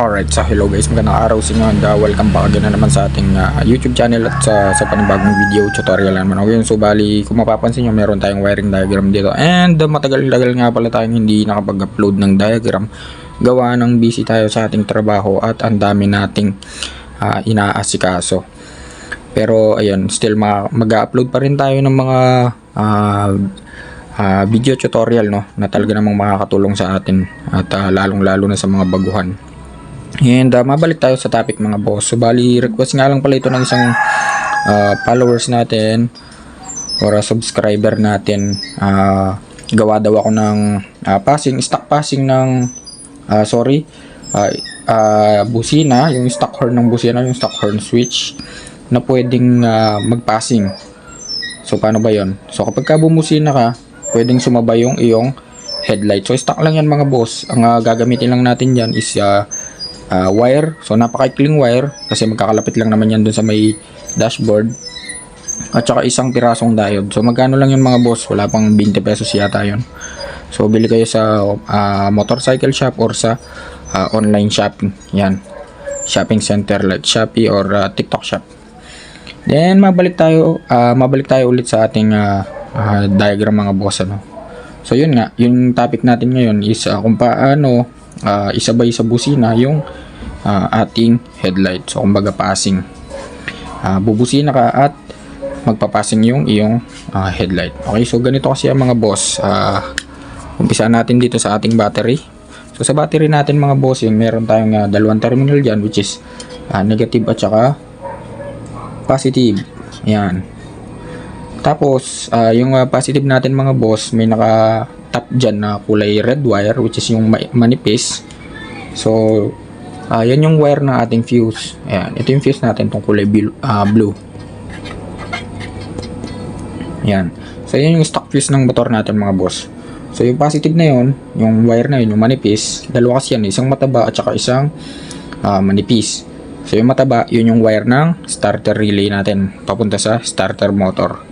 Alright, so hello guys, magandang araw sa inyo and uh, welcome back again na naman sa ating uh, YouTube channel at sa, sa panibagong video tutorial naman ako yun. So bali, kung mapapansin nyo, meron tayong wiring diagram dito and uh, matagal-tagal nga pala tayong hindi nakapag-upload ng diagram gawa ng busy tayo sa ating trabaho at ang dami nating uh, inaasikaso. Pero ayun, still ma- mag-upload pa rin tayo ng mga uh, uh, video tutorial no na talaga namang makakatulong sa atin at uh, lalong-lalo na sa mga baguhan. And uh, mabalik tayo sa topic mga boss. So bali request nga lang pala ito ng isang uh, followers natin or a subscriber natin. Uh, gawa daw ako ng uh, passing, stock passing ng uh, sorry, uh, uh, busina, yung stock horn ng busina, yung stock horn switch na pwedeng uh, mag-passing. So paano ba 'yon? So kapag ka bumusina ka, pwedeng sumabay yung iyong headlight. So stock lang yan mga boss. Ang uh, gagamitin lang natin diyan is uh, uh, wire. So napakaikling wire kasi magkakalapit lang naman yan dun sa may dashboard. At saka isang pirasong diode. So magkano lang yun mga boss? Wala pang 20 pesos yata yun. So bili kayo sa uh, motorcycle shop or sa uh, online shopping. Yan. Shopping center like Shopee or uh, TikTok shop. Then mabalik tayo uh, mabalik tayo ulit sa ating uh, uh, diagram mga boss ano. So yun nga, yung topic natin ngayon is uh, kung paano uh, isabay sa busina yung uh, ating headlight. So kumbaga passing. Uh, bubusina ka at magpapassing yung iyong uh, headlight. Okay, so ganito kasi ang mga boss. Uh, umpisa natin dito sa ating battery. So sa battery natin mga boss, yung meron tayong uh, dalawang terminal dyan which is uh, negative at saka positive. Yan. Tapos, uh, yung uh, positive natin mga boss, may naka top dyan na kulay red wire which is yung ma- manipis. So, uh, yan yung wire ng ating fuse. Ayan. Ito yung fuse natin, itong kulay bil- uh, blue. Yan. So, yan yung stock fuse ng motor natin mga boss. So, yung positive na yun, yung wire na yun, yung manipis, dalawa kasi yan, isang mataba at saka isang uh, manipis. So, yung mataba, yun yung wire ng starter relay natin, papunta sa starter motor.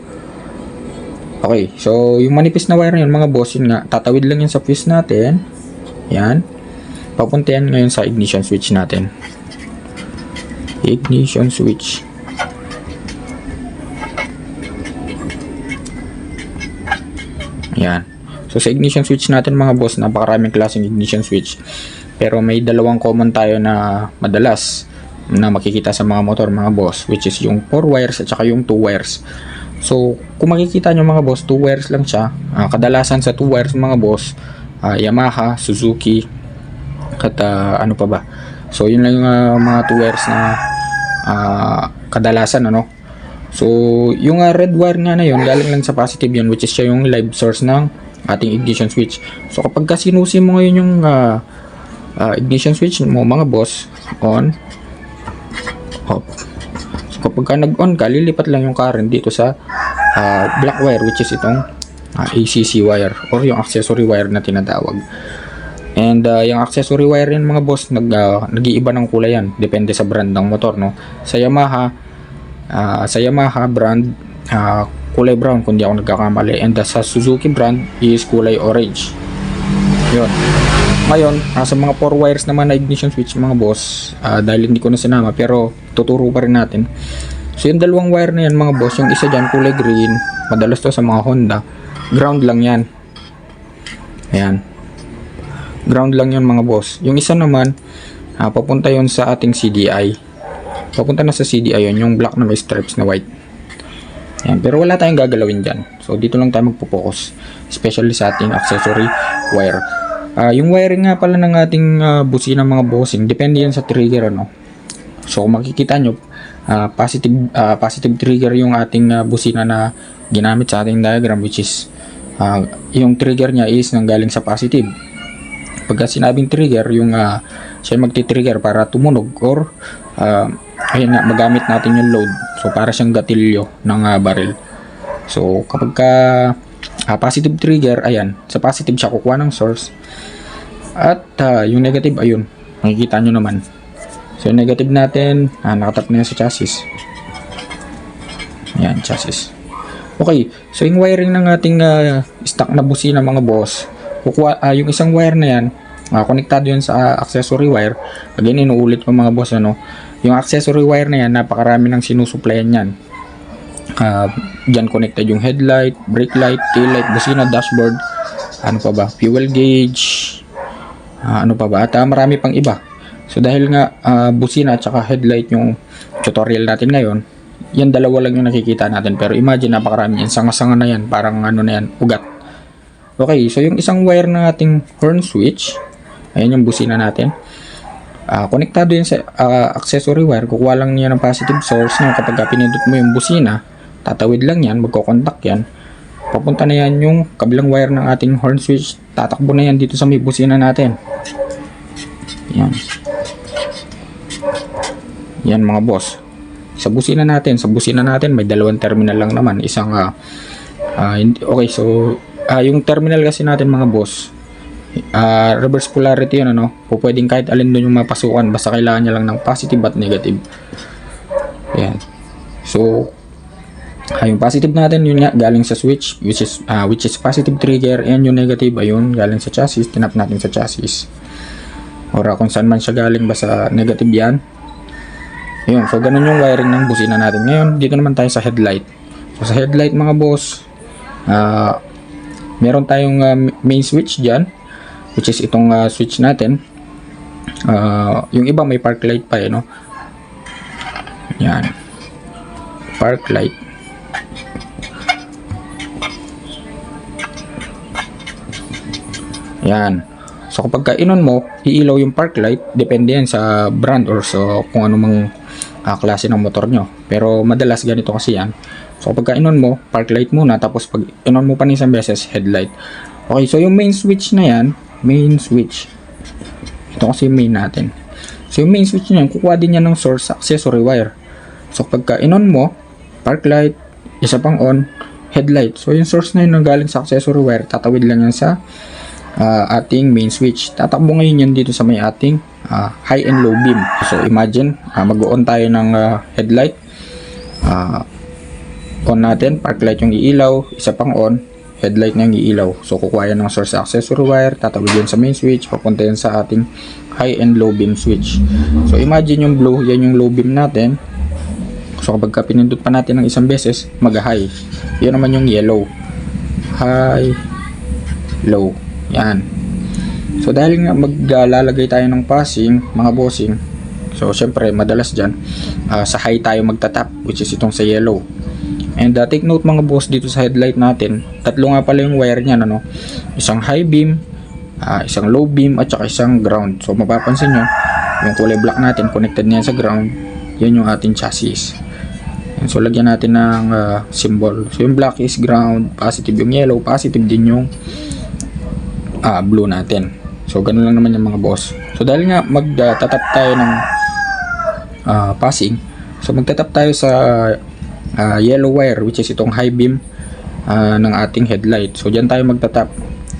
Okay, so yung manipis na wire yun, mga boss, yun nga, tatawid lang yun sa fuse natin. Yan. Papunta yan ngayon sa ignition switch natin. Ignition switch. Yan. So sa ignition switch natin mga boss, napakaraming klaseng ignition switch. Pero may dalawang common tayo na madalas na makikita sa mga motor mga boss, which is yung 4 wires at saka yung 2 wires. So, kung makikita nyo mga boss, 2 wires lang siya. Uh, kadalasan sa 2 wires mga boss, uh, Yamaha, Suzuki, at uh, ano pa ba. So, yun lang yung uh, mga 2 wires na uh, kadalasan ano. So, yung uh, red wire nga na yun, galing lang sa positive yun, which is siya yung live source ng ating ignition switch. So, kapag kasinusi mo ngayon yung uh, uh, ignition switch mo mga boss, on, off. Kapag ka nag-on ka, lilipat lang yung current dito sa uh, black wire which is itong uh, ACC wire or yung accessory wire na tinatawag. And uh, yung accessory wire yan mga boss, nag, uh, nag-iiba ng kulay yan. Depende sa brand ng motor. No? Sa Yamaha, uh, sa Yamaha brand, uh, kulay brown kung di ako nagkakamali. And uh, sa Suzuki brand is kulay orange. Yun. Ngayon, uh, sa mga 4 wires naman na ignition switch mga boss, uh, dahil hindi ko na sinama pero tuturo pa rin natin. So yung dalawang wire na yan mga boss, yung isa dyan kulay green, madalas to sa mga Honda, ground lang yan. Ayan. Ground lang yan mga boss. Yung isa naman, uh, papunta yon sa ating CDI. Papunta na sa CDI yun, yung black na may stripes na white. Ayan. Pero wala tayong gagalawin dyan. So dito lang tayo magpo-focus. Especially sa ating accessory wire. Uh, yung wiring nga pala ng ating uh, busina mga bossing, depende yan sa trigger ano. So kung makikita nyo, uh, positive uh, positive trigger yung ating uh, busina na ginamit sa ating diagram which is uh, yung trigger niya is nanggaling sa positive. Pagka sinabing trigger, yung uh, siya magti-trigger para tumunog or uh, ayun nga, magamit natin yung load. So para siyang gatilyo ng uh, barrel. So kapag ka uh, positive trigger, ayan, sa positive siya kukuha ng source. At uh, yung negative, ayun, makikita nyo naman. So yung negative natin, ah, nakatap na yan sa chassis. Ayan, chassis. Okay, so yung wiring ng ating uh, stock na busina mga boss, kukuha, uh, yung isang wire na yan, ah, konektado yun sa accessory wire. Again, inuulit ko mga boss, ano, yung accessory wire na yan, napakarami ng sinusuplayan yan. Uh, dyan connected yung headlight, brake light, tail light, busina, dashboard, ano pa ba, fuel gauge, ah, ano pa ba, at ah, marami pang iba. So dahil nga ah, busina at saka headlight yung tutorial natin ngayon, yan dalawa lang yung nakikita natin. Pero imagine napakarami yan, sanga-sanga na yan, parang ano na yan, ugat. Okay, so yung isang wire ng ating horn switch, ayan yung busina natin. Ah, konektado yan sa ah, accessory wire, kukuha lang niya ng positive source no, kapag ka pinindot mo yung busina, tatawid lang yan, magkocontact yan. Papunta na yan yung kabilang wire ng ating horn switch, tatakbo na yan dito sa may busina natin. Yan. Yan mga boss. Sa busina natin, sa busina natin may dalawang terminal lang naman, isang ah, hindi- okay, so ah, yung terminal kasi natin mga boss, ah, reverse polarity yun ano, po kahit alin doon yung mapasukan, basta kailangan niya lang ng positive at negative. Yan. So, ah, yung positive natin yun nga galing sa switch which is ah, which is positive trigger and yung negative ayun galing sa chassis tinap natin sa chassis or ah, kung saan man siya galing basta negative yan yun so ganun yung wiring ng busina natin. Ngayon dito naman tayo sa headlight. So sa headlight mga boss ah meron tayong ah, main switch dyan which is itong ah, switch natin. Ah, yung iba may park light pa eh no? Yan. Park light. Yan. So kapag ka inon mo, iilaw yung park light, depende yan sa brand or sa kung ano ah, klase ng motor nyo. Pero madalas ganito kasi yan. So kapag ka inon mo, park light muna, tapos pag inon mo pa ng isang beses, headlight. Okay, so yung main switch na yan, main switch. Ito kasi main natin. So yung main switch na yan, kukuha din yan ng source accessory wire. So pagka inon mo, park light, isa pang on, headlight. So yung source na yun nang galing sa accessory wire, tatawid lang yan sa ah, ating main switch. Tatakbo ngayon yan dito sa may ating ah, high and low beam. So imagine, ah, mag-on tayo ng ah, headlight. Ah, on natin, park light yung iilaw, isa pang on, headlight na yung iilaw. So kukuha yan ng source accessory wire, tatawid yan sa main switch, papunta yan sa ating high and low beam switch. So imagine yung blue, yan yung low beam natin. So kapag ka pinindot pa natin ng isang beses, mag-high. Yan naman yung yellow. High, low. Yan. So dahil nga maglalagay tayo ng passing, mga bossing, so syempre madalas dyan, ah, sa high tayo magtatap, which is itong sa yellow. And uh, take note mga boss dito sa headlight natin, tatlo nga pala yung wire niyan ano. Isang high beam, ah, isang low beam at saka isang ground. So mapapansin nyo, yung kulay black natin connected niyan sa ground, yan yung ating chassis. And so lagyan natin ng ah, symbol. So yung black is ground, positive yung yellow, positive din yung ah, blue natin. So ganun lang naman yung mga boss. So dahil nga magtatap tayo ng ah, passing, so magtatap tayo sa ah, yellow wire which is itong high beam ah, ng ating headlight. So diyan tayo magtatap.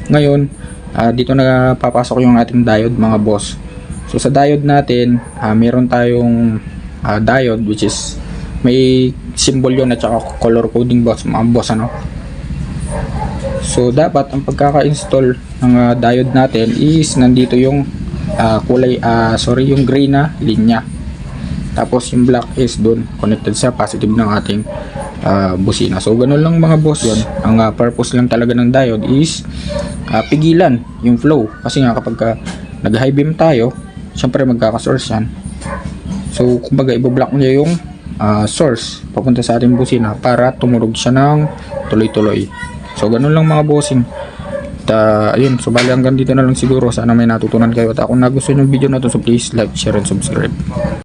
Ngayon, ah, dito na papasok yung ating diode mga boss. So sa diode natin, ah, meron tayong ah, diode which is may symbol yun at saka color coding box mga boss ano. So dapat ang pagkaka-install ng ah, diode natin is nandito yung ah, kulay ah, sorry yung gray na linya. Tapos yung black is doon connected sa positive ng ating ah, busina. So ganun lang mga boss yun. Ang ah, purpose lang talaga ng diode is ah, pigilan yung flow. Kasi nga kapag ka nag-high beam tayo, syempre magkaka-source yan. So kumbaga ibablock niya yung ah, source papunta sa ating busina para tumurog siya ng tuloy-tuloy. So ganun lang mga bossing. At ah, ayun, so bali hanggang dito na lang siguro. Sana may natutunan kayo. At kung nagustuhan yung video na to, so please like, share, and subscribe.